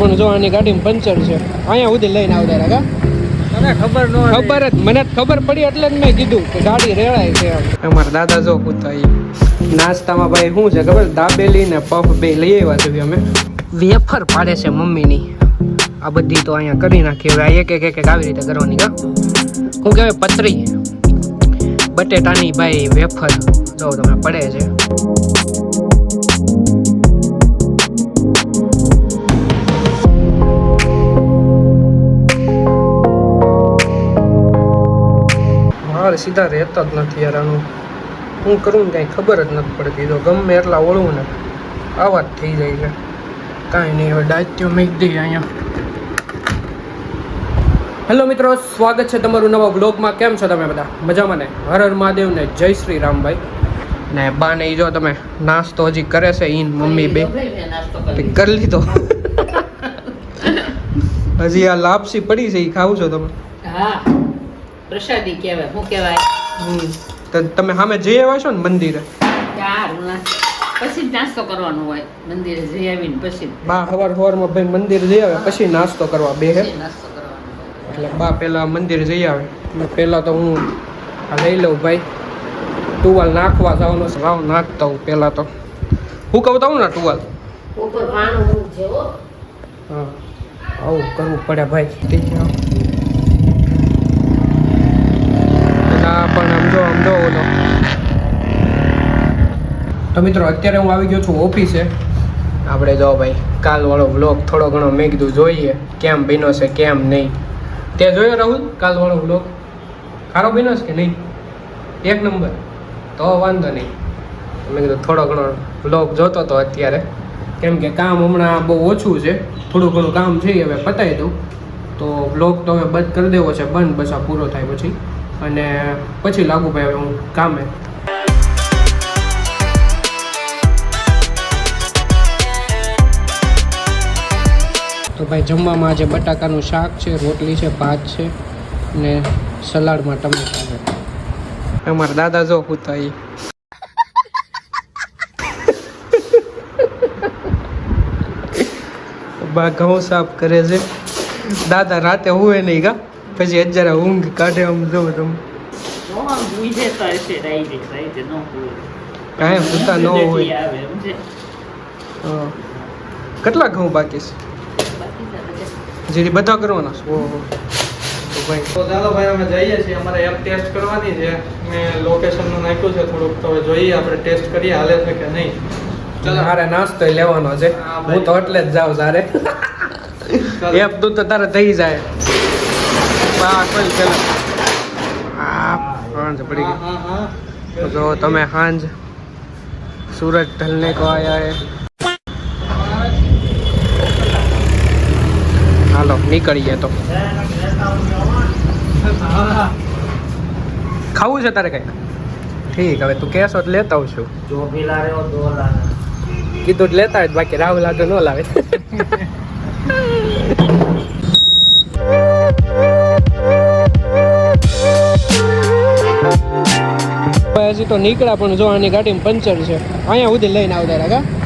પણ જો આની ગાડીમાં પંચર છે. અહીંયા સુધી લઈને આવતા રાગા મને ખબર ન ખબર જ મને ખબર પડી એટલે જ મેં કીધું કે ગાડી રેડાય છે અમારા દાદા જો પૂછતા એ નાસ્તામાં ભાઈ શું છે ખબર? દાબેલી ને પફ બે લઈ આવ્યા છે અમે. વેફર પાડે છે મમ્મીની. આ બધી તો અહીંયા કરી નાખી. હવે આ એક એક એક એક આવી રીતે કરવાની કા? શું કહેવાય પતરી બટેટાની ભાઈ વેફર જો તમે પડે છે. મારે સીધા રહેતા જ નથી યાર હું કરું ને કાંઈ ખબર જ નથી પડતી. તો ગમે એટલા ઓળવું ને આવા જ થઈ જાય છે. કાંઈ નહીં, હવે ડાયત્યો મેક દઈએ અહીંયા. હેલો મિત્રો, સ્વાગત છે તમારું નવા બ્લોગમાં કેમ છો તમે બધા? મજામાં ને? હર હર મહાદેવ ને જય શ્રી રામભાઈ ને બા ને જો તમે નાસ્તો હજી કરે છે ઈન મમ્મી બે. કરી લીધો. હજી આ લાપસી પડી છે એ ખાવ છો તમે? હા. પ્રસાદી કહેવાય. શું કહેવાય. તમે સામે જઈ આવ્યા છો ને મંદિરે? પછી નાસ્તો કરવાનો હોય. મંદિરે જઈ આવીને પછી. બા સવાર સવારમાં ભાઈ મંદિર જઈ આવે પછી નાસ્તો કરવા બે હે? નાસ્તો કરવાનો એટલે બા પહેલા મંદિર જઈ આવે. એટલે પહેલા તો હું આ લઈ લઉં ભાઈ. ટુવાલ નાખવા જવાનો છે. વાવ નાખતા હું પહેલા તો. હું કહું તું ને ટુવાલ? ઉપર પાણું મૂક હા. આવું કરવું પડે ભાઈ ઠીક છે પેલા પણ આમ જો આમ જો ઓલો તો મિત્રો, અત્યારે હું આવી ગયો છું ઓફિસે. આપણે જો ભાઈ, કાલવાળો બ્લોગ થોડો ઘણો મેં કીધું જોઈએ, કેમ બન્યો છે, કેમ નહીં. તે જોયો રાહુલ, કાલવાળો બ્લોગ સારો બન્યો છે કે નહીં? એક નંબર. તો વાંધો નહીં. મેં કીધું થોડો ઘણો બ્લોગ જોતો હતો અત્યારે. કેમ કે કામ હમણાં બહુ ઓછું છે. થોડું ઘણું કામ છે હવે પતાવી દઉં. તો બ્લોગ તો હવે બંધ કરી દેવો છે, બંધ બસ આ પૂરો થાય પછી. અને પછી લાગુ ભાઈ, હવે હું કામે તો ભાઈ જમવામાં આજે બટાકાનું શાક છે રોટલી છે ભાત છે ને સલાડમાં ટમેટા છે. અમારા દાદા જો પૂતા એ બા ઘઉં સાફ કરે છે. દાદા રાતે હોય નહીં ગા પછી અત્યારે ઊંઘ કાઢે આમ જો તમે. કાંઈ પૂતા ન હોય. હા. કેટલા ઘઉં બાકી છે? જેથી બધા કરવાના ઓહો. તો ભાઈ તો ચાલો ભાઈ અમે જઈએ છીએ. અમારે એપ ટેસ્ટ કરવાની છે. મેં લોકેશનનું નાખ્યું છે થોડુંક. તો જોઈએ આપણે ટેસ્ટ કરીએ હાલે છે કે નહીં. ચાલો. મારે નાસ્તો લેવાનો છે. હું તો એટલે જ જાઉં સારે એપ તું તો તારે થઈ જાય. હા કોઈ ચાલો હા પણ પડી ગઈ. જો તમે સાંજ સુરત ઢલને કો આયા નીકળીએ તો. ખાવું છે તારે કઈ ઠીક હવે તું કહેશો તો લેતા આવશું. જો પેલા રહ્યો દો લાના. કીધું તો લેતા જ બાકી રાહુલ લાગે ન લાવે. હજી તો નીકળ્યા પણ જો આની ગાડીમાં પંચર છે. અહીંયા સુધી લઈને આવતા મને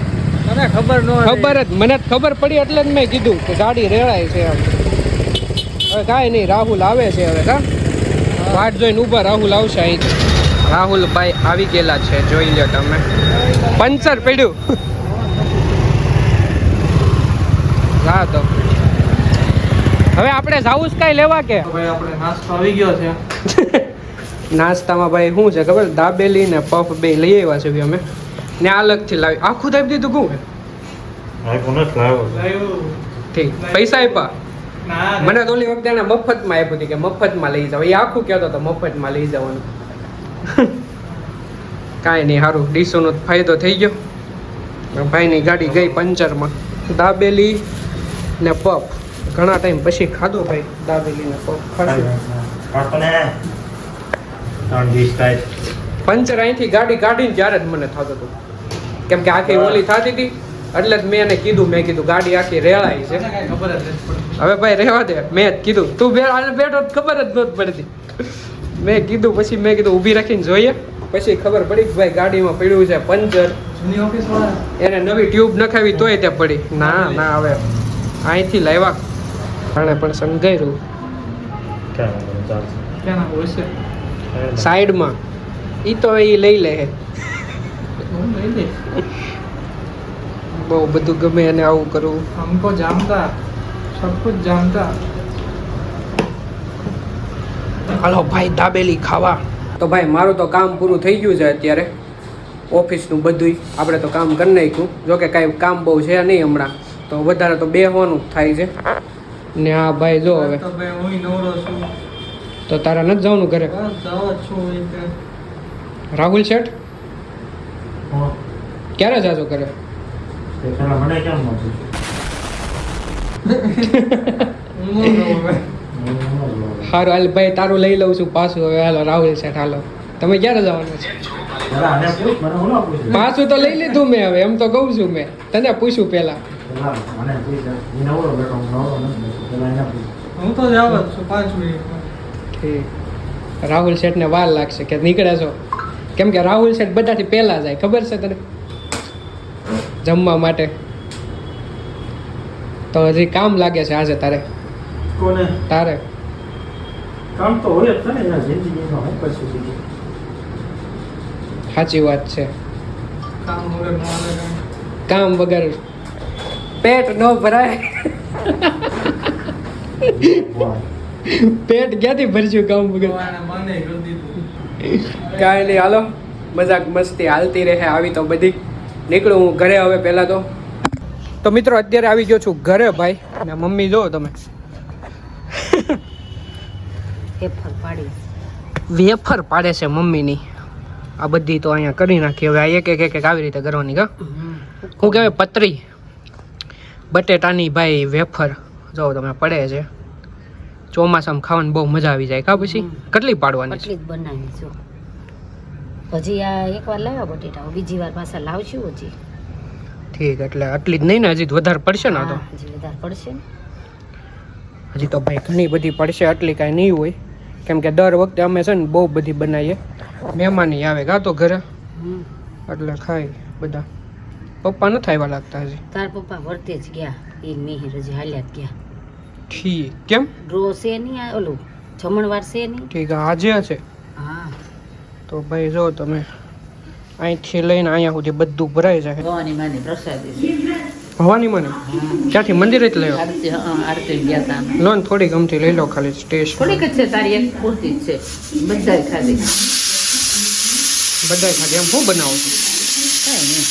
ખબર ન ખબર જ મને ખબર પડી એટલે જ મેં કીધું કે ગાડી રેડાય છે એમ. હવે કાંઈ નહીં રાહુલ આવે છે હવે કા? વાટ જોઈને ઊભા રાહુલ આવશે અહીં રાહુલ ભાઈ આવી ગયેલા છે જોઈ લો તમે. પંચર પડ્યું. હા તો. હવે આપણે જાવું જ કાંઈ લેવા કે? ભાઈ આપણે નાસ્તો આવી ગયો છે. નાસ્તામાં ભાઈ શું છે ખબર? દાબેલી ને પફ બે લઈ આવ્યા છે ભઈ અમે. ને અલગથી લાવી. આખું દાબી દીધું લાવ્યું. ઠીક. પૈસા આપ્યા? મને તો ઓલી વખતે એને મફતમાં આપ્યું હતું કે મફતમાં લઈ જાવ એ આખું કહેતો હતો મફતમાં લઈ જવાનું. કાંઈ નહીં સારું ડીસોનો ફાયદો થઈ ગયો. ભાઈની ગાડી ગઈ પંચરમાં. દાબેલી ને પફ. ઘણા ટાઈમ પછી ખાધો ભાઈ દાબેલી ને પફ ખાધું. પંચર અહીંથી ગાડી કાઢીને ત્યારે જ મને થતું હતું. કેમ કે આખી ઓલી થતી હતી. એટલે જ મેં એને કીધું મેં કીધું ગાડી આખી રેળાઈ છે. હવે ભાઈ રહેવા દે મેં જ કીધું. તું બે હાલ બેઠો તો ખબર જ નહોતી પડતી. મેં કીધું પછી મેં કીધું ઊભી રાખીને જોઈએ. પછી ખબર પડી કે ભાઈ ગાડીમાં પડ્યું છે પંચર. એને નવી ટ્યુબ નખાવી તોય તે પડી. ના ના હવે અહીંથી લાવ્યા. આણે પણ સમજાયું છે સાઈડમાં. એ તો એ લઈ લે. બહુ બધું ગમે અને આવું કરવું. હમકો જામતા સબ કુછ જામતા હાલો ભાઈ દાબેલી ખાવા. તો ભાઈ મારું તો કામ પૂરું થઈ ગયું છે અત્યારે. ઓફિસનું બધુંય. આપણે તો કામ કરી નાખ્યું. જોકે કાંઈ કામ બહુ છે નહીં હમણાં. તો વધારે તો બે હોવાનું થાય છે. ને હા ભાઈ જો હવે. તો તારા નથી જવાનું ઘરે? રાહુલ શેઠ? ક્યારે જાજો ઘરે? હું ન રહું હવે સારું હાલ ભાઈ તારું લઈ લઉં છું પાછું. હવે હાલો રાહુલ શેઠ હાલો. તમે ક્યારે જવાના છે? પાછું તો લઈ લીધું મેં હવે એમ તો કહું છું મેં. તને પૂછ્યું પેલા હું તો જાવ છું પાંચ મિનિટમાં ઠીક. રાહુલ શેઠને વાર લાગશે કે નીકળે છો? કેમ કે રાહુલ શેઠ બધાથી પહેલા જાય ખબર છે તને? જમવા માટે. તો હજી કામ લાગે છે આજે તારે? કોને? તારે? કામ તો હોય જ છે ને જિંદગીમાં સાચી વાત છે. કામ વગર. કામ પેટ ન ભરાય. પેટ ક્યાંથી ભરશું કામ વગર? કાંઈ નહીં હાલો. મજાક મસ્તી હાલતી રહે આવી તો બધી. નીકળું હું ઘરે હવે પહેલાં તો. તો મિત્રો અત્યારે આવી ગયો છું ઘરે ભાઈ. ને મમ્મી જો તમે. વેફર પાડે છે. મમ્મીની. આ બધી તો અહીંયા કરી નાખી. હવે આ એક એક એક એક આવી રીતે કરવાની કા? શું કહેવાય પતરી. બટેટાની ભાઈ વેફર. જો તમે પડે છે. ચોમાસામાં ખાવાની બહુ મજા આવી જાય કા પછી? કેટલી પાડવાની છું હજી આ એકવાર લાવ્યા બટેટા બીજી વાર પાછા લાવશું હજી. ઠીક એટલે આટલી જ નહીં ને હજી તો વધારે પડશે ને તો? હજી વધારે પડશે ને. હજી તો ભાઈ ઘણી બધી પડશે આટલી કાંઈ નહીં હોય. કેમ કે દર વખતે અમે છે ને બહુ બધી બનાવીએ. મહેમાની આવે ગા તો ઘરે? એટલે ખાય બધા. પપ્પા ન આવ્યા લાગતા હજી? તાર પપ્પા વર્તે જ ગયા એ મિહિર હજી હાલ્યા જ ગયા. ઠીક કેમ? ડ્રો છે નહીં ઓલું જમણવાર છે નહીં? ઠીક આજે છે. તો ભાઈ જો તમે અહીંથી લઈને અહીંયા સુધી બધું ભરાઈ જાય. ભવાની માની પ્રસાદી ભવાની મને? ત્યાંથી મંદિરે જ લેવા આરતી ગયા લોન થોડી ગમતી લઈ લો ખાલી ટેસ્ટ થોડીક જ છે તારી એક પૂરતી જ છે. બધાય ખાધી. બધા ખાલી એમ શું બનાવું? છું કાંઈ નહીં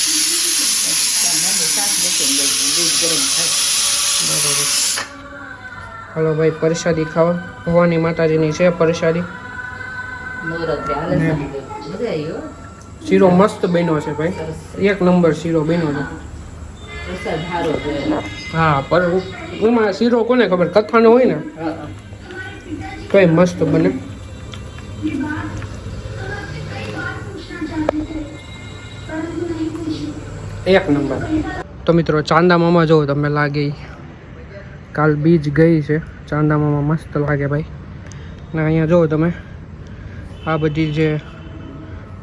હાલો ભાઈ પ્રસાદી ખાવા. ભવાની માતાજીની છે પ્રસાદી. શીરો મસ્ત બન્યો છે ભાઈ. એક નંબર શીરો બન્યો છે. હા પર એમાં શીરો કોને ખબર? કથાનો હોય ને? હા. મસ્ત બને. એક નંબર. તો મિત્રો ચાંદા મામા જો તમે લાગે. કાલ બીજ ગઈ છે. ચાંદા મામા મસ્ત લાગે ભાઈ. ને અહીંયા જો તમે. આ બધી જે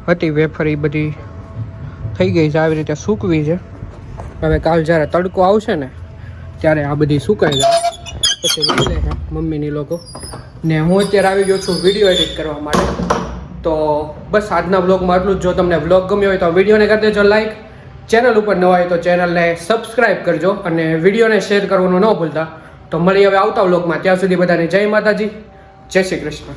હતી વેફર એ બધી થઈ ગઈ છે. આવી રીતે સૂકવી છે. હવે કાલ જ્યારે તડકો આવશે ને, ત્યારે આ બધી સુકાઈ જાય. પછી લઈ લે મમ્મીની લોકો. ને હું અત્યારે આવી ગયો છું વીડિયો એડિટ કરવા માટે. તો બસ આજના બ્લોગમાં આટલું જ. જો તમને બ્લોગ ગમ્યો હોય તો વિડીયોને કરી દેજો લાઈક. ચેનલ ઉપર નવા હોય તો ચેનલને સબસ્ક્રાઈબ કરજો અને વિડીયોને શેર કરવાનું ન ભૂલતા. તો મળી હવે આવતા બ્લોગમાં ત્યાં સુધી બધાને જય માતાજી. જય શ્રી કૃષ્ણ.